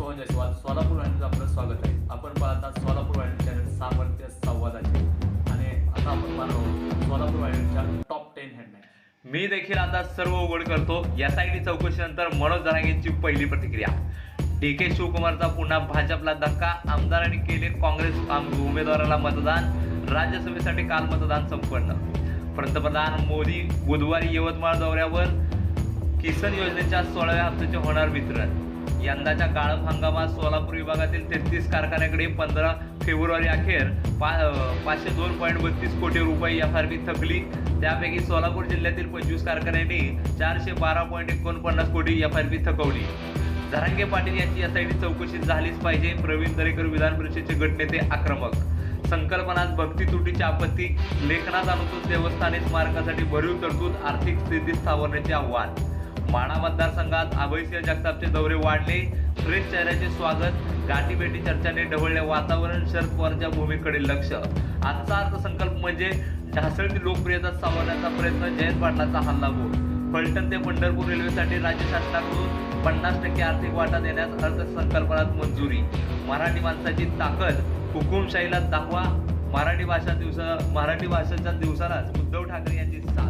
सोहन जयस्वाल सोलापूर वाहिनीचं आपलं स्वागत आहे. आपण पाहतात सोलापूर वाहिनी चॅनल सामर्थ्य संवादाचे. आणि आता आपण पाहणार आहोत सोलापूर वाहिनीच्या टॉप टेन हेडलाईन मी देखील आता सर्व उघड करतो. एस आय डी चौकशीनंतर मनोज जरांगेंची पहिली प्रतिक्रिया. डी के शिवकुमारचा पुन्हा भाजपला धक्का. आमदारांनी केले काँग्रेस उमेदवाराला मतदान. राज्यसभेसाठी काल मतदान संपन्न. पंतप्रधान मोदी बुधवारी यवतमाळ दौऱ्यावर किसन योजनेच्या सोळाव्या हप्त्याचे होणार वितरण. यंदाच्या गाळप हंगामात सोलापूर विभागातील तेहतीस कारखान्याकडे पंधरा फेब्रुवारी अखेर पा पाचशे दोन पॉईंट बत्तीस कोटी रुपये एफ आर पी थकली. त्यापैकी सोलापूर जिल्ह्यातील पंचवीस कारखान्यांनी चारशे बारा पॉईंट एकोणपन्नास कोटी एफ आर पी थकवली. झरांगे पाटील यांची यासाठी चौकशी झालीच पाहिजे प्रवीण दरेकर विधान परिषदेचे गटनेते आक्रमक. संकल्पनात भक्ती तुटीची आपत्ती लेखनात अनुसूचित देवस्थाने स्मारकासाठी भरीव तरतूद आर्थिक स्थिती सावरण्याचे आव्हान. माणा मतदारसंघात अभयसिंह जगतापचे दौरे वाढले. फ्रेश चेहऱ्याचे स्वागत गाठीभेटी चर्चाने ढवळले वातावरण शरद पवारांच्या भूमीकडे लक्ष. आजचा अर्थसंकल्प म्हणजे ढासळती लोकप्रियता सावरण्याचा प्रयत्न जयंत पाटलाचा हल्ला बोल. फलटण ते पंढरपूर रेल्वेसाठी राज्य शासनाकडून पन्नास टक्के आर्थिक वाटा देण्यास अर्थसंकल्पात मंजुरी. मराठी माणसाची ताकद हुकुमशाहीला दाखवा मराठी भाषा दिवसा मराठी भाषेच्या दिवसालाच उद्धव ठाकरे यांची साथ.